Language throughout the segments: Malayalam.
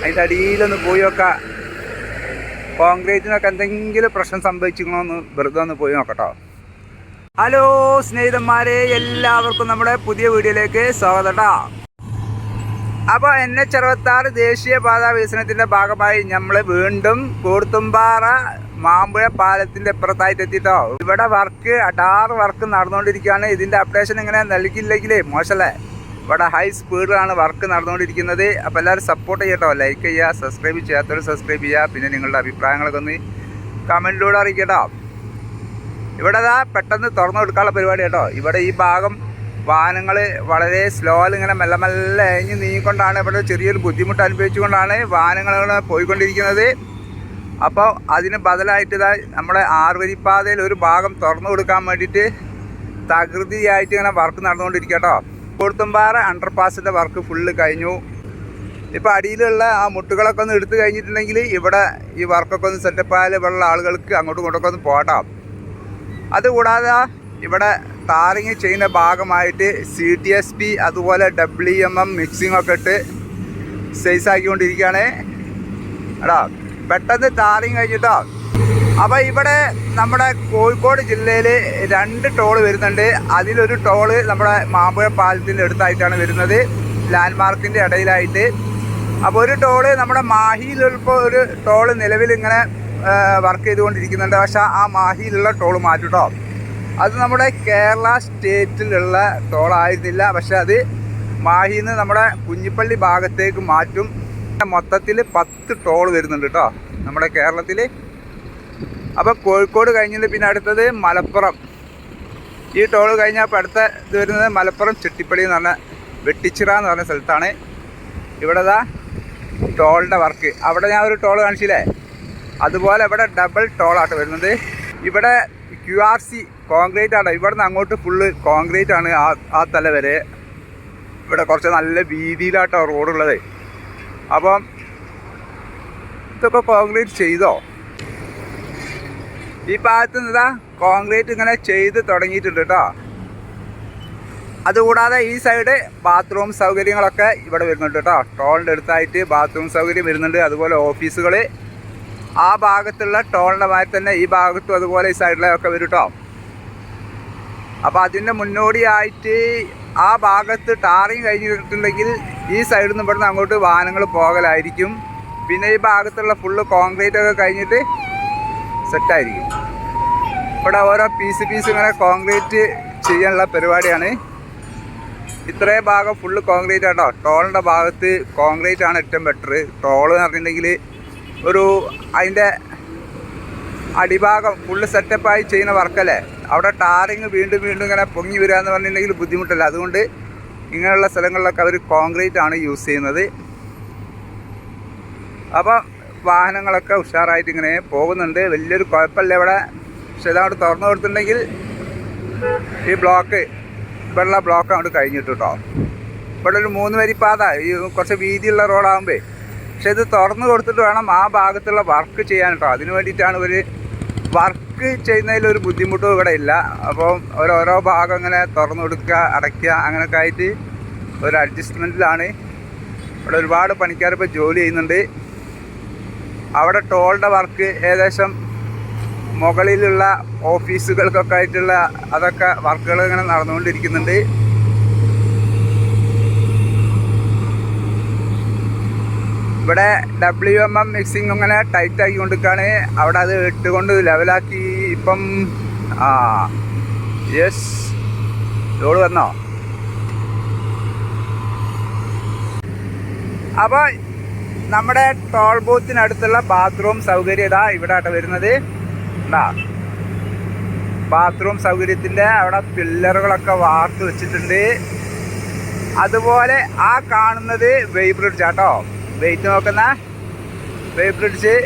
അതിന്റെ അടിയിലൊന്ന് പോയി നോക്കാം. കോൺക്രീറ്റിനൊക്കെ എന്തെങ്കിലും പ്രശ്നം സംഭവിച്ചിക്കണോ എന്ന് വെറുതെ ഒന്ന് പോയി നോക്കട്ടോ. ഹലോ സ്നേഹിതന്മാരെ എല്ലാവർക്കും നമ്മുടെ പുതിയ വീഡിയോയിലേക്ക് സ്വാഗതം കേട്ടോ. അപ്പോൾ എൻ എച്ച് അറുപത്താറ് ദേശീയപാത വികസനത്തിന്റെ ഭാഗമായി നമ്മൾ വീണ്ടും കൂർത്തുംപാറ മാമ്പുഴ പാലത്തിന്റെ ഇപ്പുറത്തായിട്ട് എത്തിട്ടോ. ഇവിടെ വർക്ക് അടാറ് വർക്ക് നടന്നുകൊണ്ടിരിക്കുകയാണ്. ഇതിന്റെ അപ്ഡേഷൻ ഇങ്ങനെ നൽകിയില്ലെങ്കിലേ മോശമല്ലേ? ഇവിടെ ഹൈ സ്പീഡിലാണ് വർക്ക് നടന്നുകൊണ്ടിരിക്കുന്നത്. അപ്പോൾ എല്ലാവരും സപ്പോർട്ട് ചെയ്യട്ടോ. ലൈക്ക് ചെയ്യുക സബ്സ്ക്രൈബ് ചെയ്യാത്തവർ സബ്സ്ക്രൈബ് ചെയ്യുക. പിന്നെ നിങ്ങളുടെ അഭിപ്രായങ്ങളൊക്കെ ഒന്ന് കമന്റിലൂടെ അറിയിക്കട്ടോ. ഇവിടെ ഇതാ പെട്ടെന്ന് തുറന്നു കൊടുക്കാനുള്ള പരിപാടി കേട്ടോ. ഇവിടെ ഈ ഭാഗം വാഹനങ്ങൾ വളരെ സ്ലോയിൽ ഇങ്ങനെ മെല്ലെ മെല്ലെ അഴിഞ്ഞ് നീങ്ങിക്കൊണ്ടാണ് ഇവിടെ ചെറിയൊരു ബുദ്ധിമുട്ട് അനുഭവിച്ചുകൊണ്ടാണ് വാഹനങ്ങൾ പോയിക്കൊണ്ടിരിക്കുന്നത്. അപ്പോൾ അതിന് ബദലായിട്ട് ഇതാ നമ്മുടെ ആറുവരിപ്പാതയിൽ ഒരു ഭാഗം തുറന്നു കൊടുക്കാൻ വേണ്ടിയിട്ട് തകൃതിയായിട്ട് ഇങ്ങനെ വർക്ക് നടന്നുകൊണ്ടിരിക്കുക കേട്ടോ കൊടുത്തുംപാറ അണ്ടർപാസിന്റെ വർക്ക് ഫുള്ള് കഴിഞ്ഞു. ഇപ്പോൾ അടിയിലുള്ള ആ മുട്ടുകളൊക്കെ ഒന്ന് എടുത്തു കഴിഞ്ഞിട്ടുണ്ടെങ്കിൽ ഇവിടെ ഈ വർക്കൊക്കെ ഒന്ന് സെറ്റപ്പ് ആയാൽ ഇവിടെയുള്ള ആളുകൾക്ക് അങ്ങോട്ടും ഇങ്ങോട്ടൊക്കെ ഒന്ന് പോട്ടാം അതുകൂടാതെ ഇവിടെ ടാറിങ് ചെയ്യുന്ന ഭാഗമായിട്ട് സി ടി എസ് പി അതുപോലെ ഡബ്ല്യു എം എം മിക്സിംഗ് ഒക്കെ ഇട്ട് സൈസാക്കിക്കൊണ്ടിരിക്കുകയാണ് എടാ പെട്ടെന്ന് ടാറിങ് കഴിഞ്ഞിട്ടോ? അപ്പോൾ ഇവിടെ നമ്മുടെ കോഴിക്കോട് ജില്ലയിൽ രണ്ട് ടോൾ വരുന്നുണ്ട്. അതിലൊരു ടോൾ നമ്മുടെ മാമ്പുഴ പാലത്തിന്റെ അടുത്തായിട്ടാണ് വരുന്നത്. ലാൻഡ് മാർക്കിന്റെ ഇടയിലായിട്ട്. അപ്പോൾ ഒരു ടോൾ നമ്മുടെ മാഹിയിലുള്ള ഒരു ടോൾ നിലവിൽ ഇങ്ങനെ വർക്ക് ചെയ്തുകൊണ്ടിരിക്കുന്നുണ്ട്. പക്ഷേ ആ മാഹിയിലുള്ള ടോൾ മാറ്റിട്ടോ. അത് നമ്മുടെ കേരള സ്റ്റേറ്റിലുള്ള ടോളായിരുന്നില്ല. പക്ഷേ അത് മാഹിയിൽ നിന്ന് നമ്മുടെ കുഞ്ഞിപ്പള്ളി ഭാഗത്തേക്ക് മാറ്റും. മൊത്തത്തിൽ പത്ത് ടോൾ വരുന്നുണ്ട് കേട്ടോ നമ്മുടെ കേരളത്തിൽ അപ്പോൾ കോഴിക്കോട് കഴിഞ്ഞിട്ട് പിന്നെ അടുത്തത് മലപ്പുറം. ഈ ടോൾ കഴിഞ്ഞാൽ അപ്പോൾ അടുത്ത ഇത് വരുന്നത് മലപ്പുറം ചുട്ടിപ്പള്ളി എന്ന് പറഞ്ഞ വെട്ടിച്ചിറ എന്ന് പറഞ്ഞ സ്ഥലത്താണ്. ഇവിടെ ദാ ടോളിന്റെ വർക്ക്. അവിടെ ഞാൻ ഒരു ടോൾ കാണിച്ചില്ലേ? അതുപോലെ ഇവിടെ ഡബിൾ ടോളാട്ട് വരുന്നത്. ഇവിടെ ക്യു ആർ സി കോൺക്രീറ്റ് ആണ് ഇവിടെ നിന്ന് അങ്ങോട്ട് ഫുള്ള് കോൺക്രീറ്റ് ആണ് ആ ആ തല വരെ. ഇവിടെ കുറച്ച് നല്ല വീതിയിലാട്ടോ റോഡുള്ളത്. അപ്പം ഇതൊക്കെ കോൺക്രീറ്റ് ചെയ്തോ? ഈ ഭാഗത്ത് നിന്നാ കോൺക്രീറ്റ് ഇങ്ങനെ ചെയ്ത് തുടങ്ങിയിട്ടുണ്ട് കേട്ടോ. അതുകൂടാതെ ഈ സൈഡ് ബാത്റൂം സൗകര്യങ്ങളൊക്കെ ഇവിടെ വരുന്നുണ്ട് കേട്ടോ. ടോളിന്റെ അടുത്തായിട്ട് ബാത്റൂം സൗകര്യം വരുന്നുണ്ട്. അതുപോലെ ഓഫീസുകൾ ആ ഭാഗത്തുള്ള ടോളിന്റെ മാതിരി തന്നെ ഈ ഭാഗത്തും അതുപോലെ ഈ സൈഡിലൊക്കെ വരും കേട്ടോ. അപ്പോൾ അതിന്റെ മുന്നോടിയായിട്ട് ആ ഭാഗത്ത് ടാറിങ് കഴിഞ്ഞിട്ടുണ്ടെങ്കിൽ ഈ സൈഡിൽ നിന്ന് ഇവിടുന്ന് അങ്ങോട്ട് വാഹനങ്ങൾ പോകലായിരിക്കും. പിന്നെ ഈ ഭാഗത്തുള്ള ഫുള്ള് കോൺക്രീറ്റ് ഒക്കെ കഴിഞ്ഞിട്ട് സെറ്റായിരിക്കും. ഇവിടെ ഓരോ പീസ് പീസ് ഇങ്ങനെ കോൺക്രീറ്റ് ചെയ്യാനുള്ള പരിപാടിയാണ്. ഇത്രയും ഭാഗം ഫുള്ള് കോൺക്രീറ്റ് ആട്ടോ ടോളിന്റെ ഭാഗത്ത് കോൺക്രീറ്റ് ആണ് ഏറ്റവും ബെറ്റർ ടോൾ എന്ന് പറഞ്ഞിട്ടുണ്ടെങ്കിൽ ഒരു അതിന്റെ അടിഭാഗം ഫുള്ള് സെറ്റപ്പായി ചെയ്യുന്ന വർക്കല്ലേ അവിടെ ടാറിങ് വീണ്ടും വീണ്ടും ഇങ്ങനെ പൊങ്ങി വരിക എന്ന് പറഞ്ഞിട്ടുണ്ടെങ്കിൽ ബുദ്ധിമുട്ടല്ല. അതുകൊണ്ട് ഇങ്ങനെയുള്ള സ്ഥലങ്ങളിലൊക്കെ അവർ കോൺക്രീറ്റ് ആണ് യൂസ് ചെയ്യുന്നത്. അപ്പോൾ വാഹനങ്ങളൊക്കെ ഉഷാറായിട്ട് ഇങ്ങനെ പോകുന്നുണ്ട്. വലിയൊരു കുഴപ്പമില്ല ഇവിടെ. പക്ഷെ ഇതങ്ങോട്ട് തുറന്നു കൊടുത്തിട്ടുണ്ടെങ്കിൽ ഈ ബ്ലോക്ക് ഇവിടെയുള്ള ബ്ലോക്ക് അങ്ങോട്ട് കഴിഞ്ഞിട്ട് കേട്ടോ. ഇവിടെ ഒരു മൂന്ന് വരി പാത. ഈ കുറച്ച് വീതിയുള്ള റോഡാകുമ്പോൾ പക്ഷെ ഇത് തുറന്നു കൊടുത്തിട്ട് വേണം ആ ഭാഗത്തുള്ള വർക്ക് ചെയ്യാൻ കേട്ടോ. അതിന് വേണ്ടിയിട്ടാണ് ഒരു വർക്ക് ചെയ്യുന്നതിൽ ഒരു ബുദ്ധിമുട്ടും ഇവിടെ ഇല്ല. അപ്പം ഓരോരോ ഭാഗം ഇങ്ങനെ തുറന്നു കൊടുക്കുക അടയ്ക്കുക അങ്ങനെയൊക്കെ ആയിട്ട് ഒരു അഡ്ജസ്റ്റ്മെന്റിലാണ് ഇവിടെ ഒരുപാട് പണിക്കാർ ഇപ്പോൾ ജോലി ചെയ്യുന്നുണ്ട്. അവിടെ ടോളിന്റെ വർക്ക് ഏകദേശം മുകളിലുള്ള ഓഫീസുകൾക്കൊക്കെ ആയിട്ടുള്ള അതൊക്കെ വർക്കുകൾ ഇങ്ങനെ നടന്നുകൊണ്ടിരിക്കുന്നുണ്ട്. ഇവിടെ ഡബ്ല്യു എം എം മിക്സിങ് അങ്ങനെ ടൈറ്റ് ആക്കി കൊണ്ടിരിക്കുകയാണ് അവിടെ അത് ഇട്ടുകൊണ്ട് ലെവലാക്കി ഇപ്പം ആ യെസ് ലോഡ് വന്നോ? അപ്പോൾ നമ്മുടെ ടോൾ ബൂത്തിനടുത്തുള്ള ബാത്റൂം സൗകര്യം ഇതാ ഇവിടെ ആട്ടോ വരുന്നത്. ഉണ്ടാ ബാത്റൂം സൗകര്യത്തിന്റെ അവിടെ പില്ലറുകളൊക്കെ വാർത്ത് വെച്ചിട്ടുണ്ട്. അതുപോലെ ആ കാണുന്നത് വെയ് ബ്രിഡ്ജ് ആട്ടോ. വെയിറ്റ് നോക്കുന്ന വെയ് ബ്രിഡ്ജ്.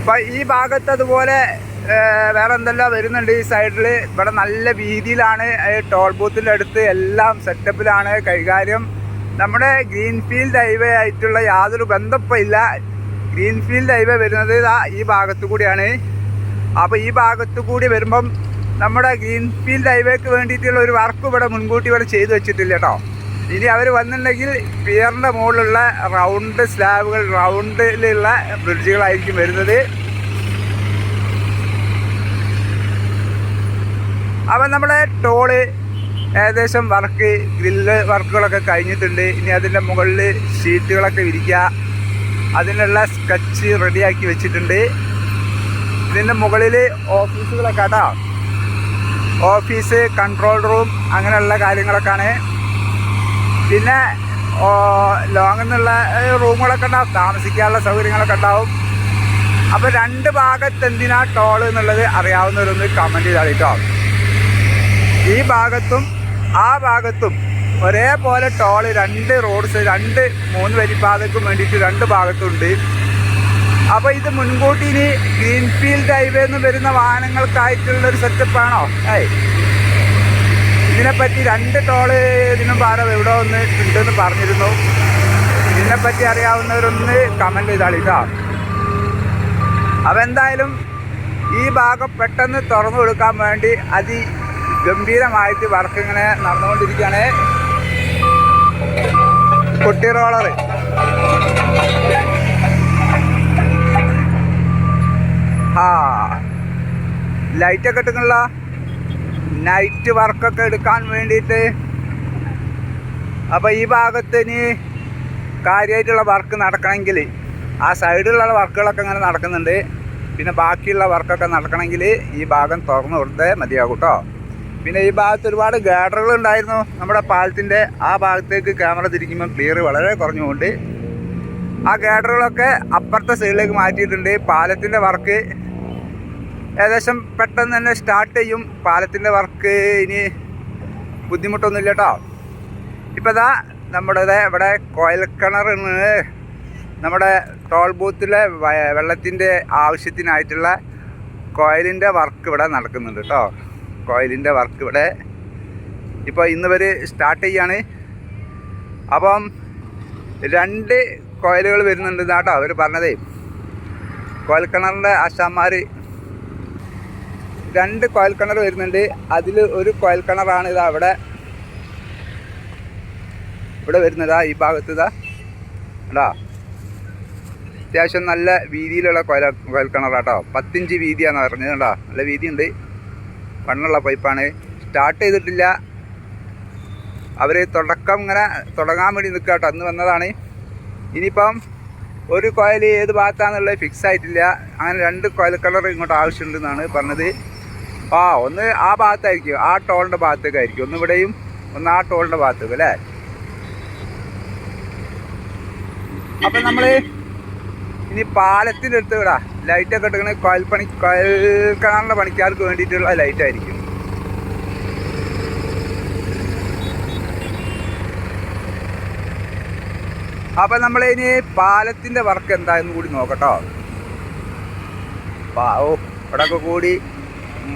അപ്പം ഈ ഭാഗത്ത് അതുപോലെ വേറെ എന്തെല്ലാം വരുന്നുണ്ട് ഈ സൈഡിൽ ഇവിടെ നല്ല വീതിയിലാണ് ടോൾ ബൂത്തിന്റെ അടുത്ത് എല്ലാം സെറ്റപ്പിലാണ് കൈകാര്യം നമ്മുടെ ഗ്രീൻഫീൽഡ് ഹൈവേ ആയിട്ടുള്ള യാതൊരു ബന്ധപ്പം ഇല്ല ഗ്രീൻഫീൽഡ് ഹൈവേ വരുന്നത് ഈ ഭാഗത്തു കൂടിയാണ്. അപ്പോൾ ഈ ഭാഗത്തു കൂടി വരുമ്പം നമ്മുടെ ഗ്രീൻഫീൽഡ് ഹൈവേക്ക് വേണ്ടിയിട്ടുള്ള ഒരു വർക്ക് ഇവിടെ മുൻകൂട്ടി ഇവിടെ ചെയ്തു വെച്ചിട്ടില്ല കേട്ടോ. ഇനി അവർ വന്നിട്ടുണ്ടെങ്കിൽ പിയറിന്റെ മുകളിലുള്ള റൗണ്ട് സ്ലാബുകൾ റൗണ്ടിലുള്ള ബ്രിഡ്ജുകളായിരിക്കും വരുന്നത്. അപ്പം നമ്മുടെ ടോൾ ഏകദേശം വർക്ക് ഗ്രില്ല് വർക്കുകളൊക്കെ കഴിഞ്ഞിട്ടുണ്ട്. ഇനി അതിന്റെ മുകളിൽ ഷീറ്റുകളൊക്കെ വിരിക്കുക. അതിനുള്ള സ്കെച്ച് റെഡിയാക്കി വെച്ചിട്ടുണ്ട്. ഇതിന്റെ മുകളിൽ ഓഫീസുകളൊക്കെ കേട്ടോ ഓഫീസ് കൺട്രോൾ റൂം അങ്ങനെയുള്ള കാര്യങ്ങളൊക്കെയാണ്. പിന്നെ ലോങ്ങിൽ നിന്നുള്ള റൂമുകളൊക്കെ ഉണ്ടാവും. താമസിക്കാനുള്ള സൗകര്യങ്ങളൊക്കെ ഉണ്ടാവും. അപ്പോൾ രണ്ട് ഭാഗത്ത് എന്തിനാ ടോൾ എന്നുള്ളത് അറിയാവുന്നവരൊന്ന് കമന്റ് ചെയ്താൽ കേട്ടോ ഈ ഭാഗത്തും ആ ഭാഗത്തും ഒരേപോലെ ടോൾ രണ്ട് റോഡ്സ് രണ്ട് മൂന്ന് വരിപ്പാതക്കും വേണ്ടിയിട്ട് രണ്ട് ഭാഗത്തുണ്ട്. അപ്പോൾ ഇത് മുൻകൂട്ടി ഇനി ഗ്രീൻഫീൽഡ് ഹൈവേ എന്ന് വരുന്ന വാഹനങ്ങൾക്കായിട്ടുള്ള ഒരു സെറ്റപ്പാണോ ഏയ്. ഇതിനെപ്പറ്റി രണ്ട് ടോൾ ഇതിനും ഭാരം എവിടെ ഒന്ന് ഉണ്ടെന്ന് പറഞ്ഞിരുന്നു. ഇതിനെപ്പറ്റി അറിയാവുന്നവരൊന്ന് കമന്റ് ചെയ്താളിട്ടോ. അപ്പോൾ എന്തായാലും ഈ ഭാഗം പെട്ടെന്ന് തുറന്നു കൊടുക്കാൻ വേണ്ടി അതി ഗംഭീരമായിട്ട് വർക്ക് ഇങ്ങനെ നടന്നുകൊണ്ടിരിക്കുകയാണ്. കുട്ടി റോളർ ആ. ലൈറ്റൊക്കെ ഇട്ടുള്ള നൈറ്റ് വർക്കൊക്കെ എടുക്കാൻ വേണ്ടിയിട്ട്. അപ്പോൾ ഈ ഭാഗത്ത് ഇനി കാര്യമായിട്ടുള്ള വർക്ക് നടക്കണമെങ്കിൽ ആ സൈഡിലുള്ള വർക്കുകളൊക്കെ ഇങ്ങനെ നടക്കുന്നുണ്ട്. പിന്നെ ബാക്കിയുള്ള വർക്കൊക്കെ നടക്കണമെങ്കിൽ ഈ ഭാഗം തുറന്നു കൊടുത്തേ മതിയാകും കേട്ടോ. പിന്നെ ഈ ഭാഗത്ത് ഒരുപാട് ഗാഡറുകൾ ഉണ്ടായിരുന്നു. നമ്മുടെ പാലത്തിന്റെ ആ ഭാഗത്തേക്ക് ക്യാമറ തിരിക്കുമ്പോൾ ക്ലിയർ വളരെ കുറഞ്ഞുകൊണ്ട്. ആ ഗാഡറുകളൊക്കെ അപ്പുറത്തെ സൈഡിലേക്ക് മാറ്റിയിട്ടുണ്ട്. പാലത്തിന്റെ വർക്ക് ഏകദേശം പെട്ടെന്ന് തന്നെ സ്റ്റാർട്ട് ചെയ്യും. പാലത്തിന്റെ വർക്ക് ഇനി ബുദ്ധിമുട്ടൊന്നുമില്ല കേട്ടോ ഇപ്പോൾ ഇതാ നമ്മുടെ ഇവിടെ കോയൽക്കിണറിന് നമ്മുടെ ടോൾ ബൂത്തിലെ വെള്ളത്തിന്റെ ആവശ്യത്തിനായിട്ടുള്ള കോയിലിന്റെ വർക്ക് ഇവിടെ നടക്കുന്നുണ്ട് കേട്ടോ കോയിലിന്റെ വർക്ക് ഇവിടെ. ഇപ്പോൾ ഇന്ന് വരെ സ്റ്റാർട്ട് ചെയ്യാണ്. അപ്പം രണ്ട് കോയിലുകൾ വരുന്നുണ്ട് കേട്ടോ അവർ പറഞ്ഞതേ. കോയൽക്കിണറിന്റെ ആശാന്മാർ രണ്ട് കോയൽ കിണർ വരുന്നുണ്ട്. അതിൽ ഒരു കോയൽ കിണറാണ് ഇതാ ഇവിടെ. ഇവിടെ വരുന്നതാ ഈ ഭാഗത്ത് ഇതാ. കേട്ടോ അത്യാവശ്യം നല്ല വീതിയിലുള്ള കോയൽ കോയൽ കിണറാട്ടോ പത്തിഞ്ച് വീതിയാണെന്ന് പറഞ്ഞത് കേട്ടോ നല്ല വീതിയുണ്ട്. മണ്ണുള്ള പൈപ്പാണ്. സ്റ്റാർട്ട് ചെയ്തിട്ടില്ല. അവർ തുടക്കം ഇങ്ങനെ തുടങ്ങാൻ വേണ്ടി നിൽക്കുക കേട്ടോ. അന്ന് വന്നതാണ്. ഇനിയിപ്പം ഒരു കോയിൽ ഏത് ഭാഗത്താണെന്നുള്ളത് ഫിക്സ് ആയിട്ടില്ല. അങ്ങനെ രണ്ട് കോയൽ കളർ ഇങ്ങോട്ട് ആവശ്യമുണ്ടെന്നാണ് പറഞ്ഞത്. ആ ഒന്ന് ആ ഭാഗത്തായിരിക്കും. ആ ടോളിന്റെ ഭാഗത്തേക്കായിരിക്കും. ഒന്ന് ഇവിടെയും ഒന്ന് ആ ടോളിന്റെ ഭാഗത്തേക്കും അല്ലേ? അപ്പം നമ്മൾ ഇനി പാലത്തിന്റെ അടുത്ത് വിടാ. ലൈറ്റൊക്കെ കോയൽ പണി കോയൽ പണിക്കാർക്ക് വേണ്ടിയിട്ടുള്ള ലൈറ്റ് ആയിരിക്കും. അപ്പം നമ്മൾ ഇനി പാലത്തിന്റെ വർക്ക് എന്തായെന്ന് കൂടി നോക്കട്ടോ. പാവോ ഇവിടെയൊക്കെ കൂടി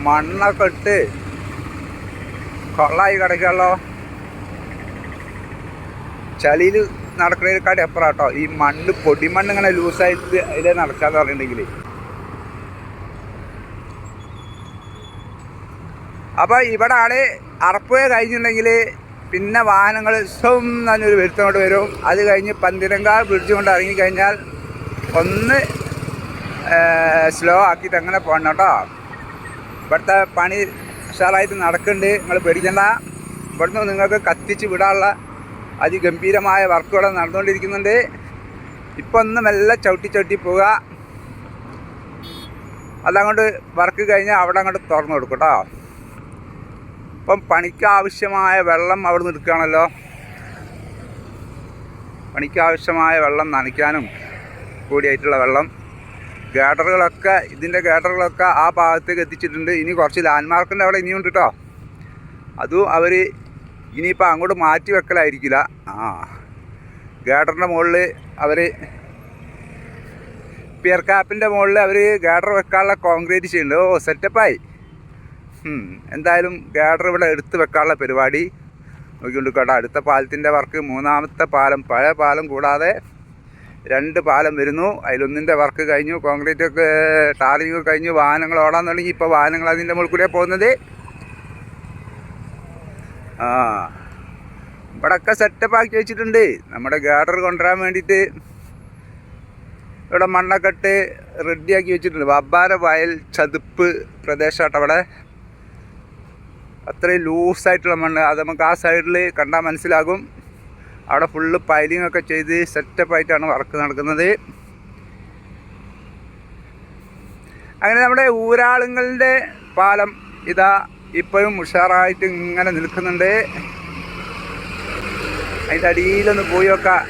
മണ്ണൊക്കെ ഇട്ട് കൊള്ളായി കിടക്കുകയുള്ളോ ചളിയിൽ നടക്കുന്നതിനെക്കാട്ടി എപ്പുറം കേട്ടോ ഈ മണ്ണ് പൊടിമണ്ണ് ഇങ്ങനെ ലൂസായിട്ട് അതിൽ നടക്കാന്ന് പറഞ്ഞിട്ടുണ്ടെങ്കിൽ അപ്പോൾ ഇവിടെ ആൾ അറപ്പുക കഴിഞ്ഞിട്ടുണ്ടെങ്കിൽ പിന്നെ വാഹനങ്ങൾ സ്വം എന്നൊരു വരുത്തങ്ങോട്ട് വരും. അത് കഴിഞ്ഞ് പന്തിരങ്കാൽ ബ്രിഡ്ജ് കൊണ്ട് ഇറങ്ങിക്കഴിഞ്ഞാൽ ഒന്ന് സ്ലോ ആക്കിയിട്ട് അങ്ങനെ പോകണം കേട്ടോ. ഇവിടുത്തെ പണി ഉഷാറായിട്ട് നടക്കുന്നുണ്ട്. നിങ്ങൾ പേടിക്കണ്ട. ഇവിടുന്ന് നിങ്ങൾക്ക് കത്തിച്ച് വിടാനുള്ള അതിഗംഭീരമായ വർക്കുകൾ നടന്നുകൊണ്ടിരിക്കുന്നുണ്ട്. ഇപ്പം ഒന്ന് മെല്ലെ ചവിട്ടി ചവിട്ടി പോവുക. അതങ്ങോട്ട് വർക്ക് കഴിഞ്ഞാൽ അവിടെ അങ്ങോട്ട് തുറന്നു കൊടുക്കും കേട്ടോ. ഇപ്പം പണിക്കാവശ്യമായ വെള്ളം അവിടെ നിന്ന് എടുക്കുകയാണല്ലോ പണിക്കാവശ്യമായ വെള്ളം നനയ്ക്കാനും കൂടിയായിട്ടുള്ള വെള്ളം. ഗാഡറുകളൊക്കെ ഇതിന്റെ ഗാഡറുകളൊക്കെ ആ ഭാഗത്തേക്ക് എത്തിച്ചിട്ടുണ്ട്. ഇനി കുറച്ച് ലാൻഡ് മാർക്കിന്റെ അവിടെ ഇനിയുണ്ട് കേട്ടോ. അതും അവർ ഇനിയിപ്പോൾ അങ്ങോട്ട് മാറ്റി വെക്കലായിരിക്കില്ല. ആ ഗാഡറിന്റെ മുകളിൽ അവർ പിയർ കാപ്പിന്റെ മുകളിൽ അവർ ഗാഡർ വെക്കാനുള്ള കോൺക്രീറ്റ് ചെയ്യുന്നുണ്ട്. ഓ സെറ്റപ്പായി. എന്തായാലും ഗാഡർ ഇവിടെ എടുത്ത് വെക്കാനുള്ള പരിപാടി. നോക്കിക്കൊണ്ട് കേട്ടോ അടുത്ത പാലത്തിന്റെ വർക്ക് മൂന്നാമത്തെ പാലം പഴയ പാലം കൂടാതെ രണ്ട് പാലം വരുന്നു. അതിലൊന്നിന്റെ വർക്ക് കഴിഞ്ഞു കോൺക്രീറ്റ് ഒക്കെ ടാറിങ് കഴിഞ്ഞു വാഹനങ്ങൾ ഓടാൻ തുടങ്ങി. ഇപ്പോൾ വാഹനങ്ങൾ അതിന്റെ മുകളിൽ കൂടെ പോകുന്നത്. ആ. ഇവിടൊക്കെ സെറ്റപ്പ് ആക്കി വെച്ചിട്ടുണ്ട്. നമ്മുടെ ഗാഡർ കൊണ്ടുവരാൻ വേണ്ടിയിട്ട് ഇവിടെ മണ്ണൊക്കെ ഇട്ട് റെഡിയാക്കി വെച്ചിട്ടുണ്ട്. വബ്ബാര വയൽ ചതുപ്പ് പ്രദേശമാട്ടോ അവിടെ. അത്രയും ലൂസായിട്ടുള്ള മണ്ണ്. അത് നമുക്ക് ആ സൈഡിൽ കണ്ടാൽ മനസ്സിലാകും. അവിടെ ഫുള്ള് പൈലിംഗ് ഒക്കെ ചെയ്ത് സെറ്റപ്പ് ആയിട്ടാണ് വർക്ക് നടക്കുന്നത്. അങ്ങനെ നമ്മുടെ ഊരാളുങ്ങളുടെ പാലം ഇതാ ഇപ്പോഴും ഉഷാറായിട്ട് ഇങ്ങനെ നിൽക്കുന്നുണ്ട്. അതിന്റെ അടിയിലൊന്ന് പോയി നോക്കാം.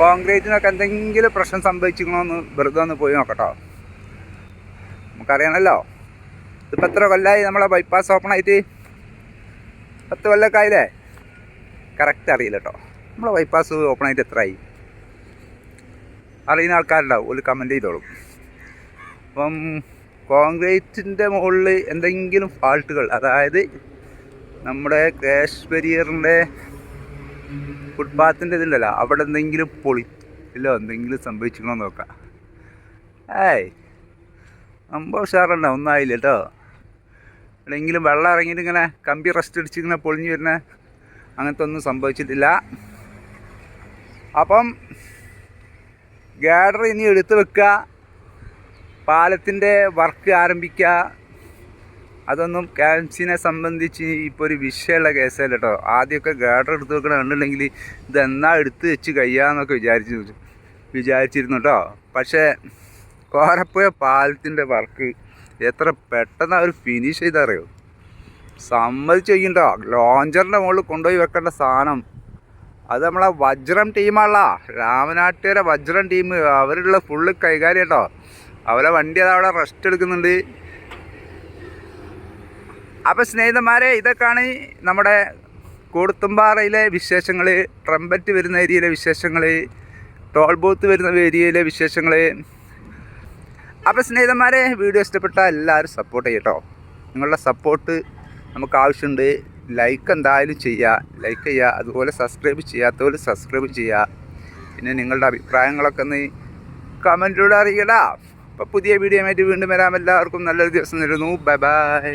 കോൺക്രീറ്റിനൊക്കെ എന്തെങ്കിലും പ്രശ്നം സംഭവിച്ചിരിക്കണമെന്ന് വെറുതെ ഒന്ന് പോയി നോക്കട്ടോ. നമുക്കറിയണമല്ലോ ഇതിപ്പോൾ എത്ര കൊല്ലമായി നമ്മളെ ബൈപ്പാസ് ഓപ്പൺ ആയിട്ട്? പത്ത് കൊല്ലമൊക്കെ ആയില്ലേ കറക്റ്റ് അറിയില്ല കേട്ടോ നമ്മളെ ബൈപ്പാസ് ഓപ്പൺ ആയിട്ട് എത്ര എത്രയായി അറിയുന്ന ആൾക്കാരുണ്ടാവും ഒരു കമന്റ് ചെയ്തോളും. അപ്പം കോൺക്രീറ്റിന്റെ മുകളിൽ എന്തെങ്കിലും ഫാൾട്ടുകൾ അതായത് നമ്മുടെ ക്രാഷ് ബരിയറിന്റെ ഫുട്പാത്തിന്റെ ഇതിലല്ല അവിടെ എന്തെങ്കിലും പൊളി ഇല്ലോ എന്തെങ്കിലും സംഭവിച്ചിക്കണോ നോക്കാം. ഏയ് സംഭവം ഉഷാറുണ്ടോ ഒന്നായില്ല കേട്ടോ എവിടെയെങ്കിലും വെള്ളം ഇറങ്ങിയിട്ട് ഇങ്ങനെ കമ്പി റെസ്റ്റ് അടിച്ച് ഇങ്ങനെ പൊളിഞ്ഞു വരുന്ന അങ്ങനത്തെ ഒന്നും സംഭവിച്ചിട്ടില്ല. അപ്പം ഗാഡർ ഇനി എടുത്ത് വെക്കുക. പാലത്തിന്റെ വർക്ക് ആരംഭിക്കുക. അതൊന്നും ക്യാൻസിനെ സംബന്ധിച്ച് ഇപ്പോൾ ഒരു വിഷയമുള്ള കേസല്ല കേട്ടോ ആദ്യമൊക്കെ ഗാഡർ എടുത്ത് വെക്കണ കണ്ടിട്ടുണ്ടെങ്കിൽ ഇതെന്നാ എടുത്ത് വെച്ച് കഴിയാന്നൊക്കെ വിചാരിച്ചു വിചാരിച്ചിരുന്നു കേട്ടോ പക്ഷേ കോരപ്പുഴ പാലത്തിന്റെ വർക്ക് എത്ര പെട്ടെന്ന് അവർ ഫിനിഷ് ചെയ്തറിയോ? സമ്മതിച്ച് കഴിക്കണ്ടോ ലോഞ്ചറിന്റെ മുകളിൽ കൊണ്ടുപോയി വെക്കേണ്ട സാധനം. അത് നമ്മളെ വജ്രം ടീമാണല്ലോ രാമനാട്ടുകാരെ വജ്രം ടീം അവരുള്ള ഫുള്ള് കൈകാര്യം കേട്ടോ അവരെ വണ്ടി അത് അവിടെ റെസ്റ്റ് എടുക്കുന്നുണ്ട്. അപ്പോൾ സ്നേഹിതന്മാരെ ഇതൊക്കെയാണ് നമ്മുടെ കൂടത്തുംപാറയിലെ വിശേഷങ്ങൾ ട്രംബറ്റ് വരുന്ന ഏരിയയിലെ വിശേഷങ്ങൾ ടോൾ ബൂത്ത് വരുന്ന ഏരിയയിലെ വിശേഷങ്ങൾ അപ്പോൾ സ്നേഹിതന്മാരെ വീഡിയോ ഇഷ്ടപ്പെട്ട എല്ലാവരും സപ്പോർട്ട് ചെയ്യട്ടോ നിങ്ങളുടെ സപ്പോർട്ട് നമുക്ക് ആവശ്യമുണ്ട്. ലൈക്ക് എന്തായാലും ചെയ്യുക ലൈക്ക് ചെയ്യുക അതുപോലെ സബ്സ്ക്രൈബ് ചെയ്യാത്തവർ സബ്സ്ക്രൈബ് ചെയ്യുക പിന്നെ നിങ്ങളുടെ അഭിപ്രായങ്ങളൊക്കെ ഒന്ന് കമന്റിലൂടെ അറിയിക്കടാ അപ്പോൾ പുതിയ വീഡിയോ ആയിട്ട് വീണ്ടും വരാം. എല്ലാവർക്കും നല്ലൊരു ദിവസം തരുന്നു ബൈ ബൈ